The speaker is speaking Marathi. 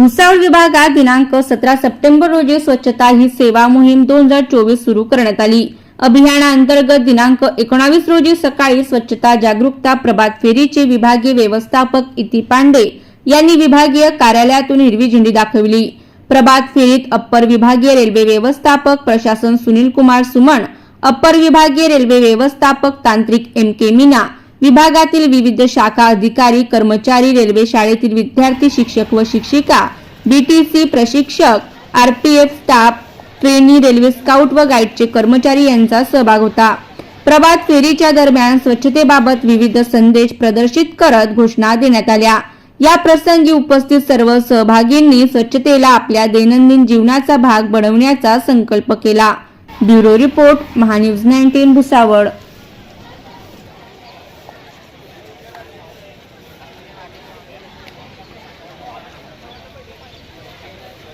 भुसावळ विभागात दिनांक सतरा सप्टेंबर रोजी स्वच्छता ही सेवा मोहीम दोन हजार चोवीस सुरू करण्यात आली. अभियानाअंतर्गत दिनांक एकोणावीस रोजी सकाळी स्वच्छता जागरूकता प्रभात फेरीचे विभागीय व्यवस्थापक इति पांडे यांनी विभागीय कार्यालयातून हिरवी झेंडी दाखविली. प्रभात फेरीत अप्पर विभागीय रेल्वे व्यवस्थापक प्रशासन सुनील कुमार सुमन अप्पर विभागीय रेल्वे व्यवस्थापक तांत्रिक एम के मीना विभागातील विविध शाखा अधिकारी कर्मचारी रेल्वे शाळेतील विद्यार्थी शिक्षक व शिक्षिका बीटीसी प्रशिक्षक RPF staff trainee railway scout व गाईडचे कर्मचारी यांचा सहभाग होता. प्रभात फेरीच्या दरम्यान स्वच्छतेबाबत विविध संदेश प्रदर्शित करत घोषणा देण्यात आल्या. या प्रसंगी उपस्थित सर्व सहभागींनी स्वच्छतेला आपल्या दैनंदिन जीवनाचा भाग बनवण्याचा संकल्प केला. Bureau report Mahanews nineteen Bhusawal.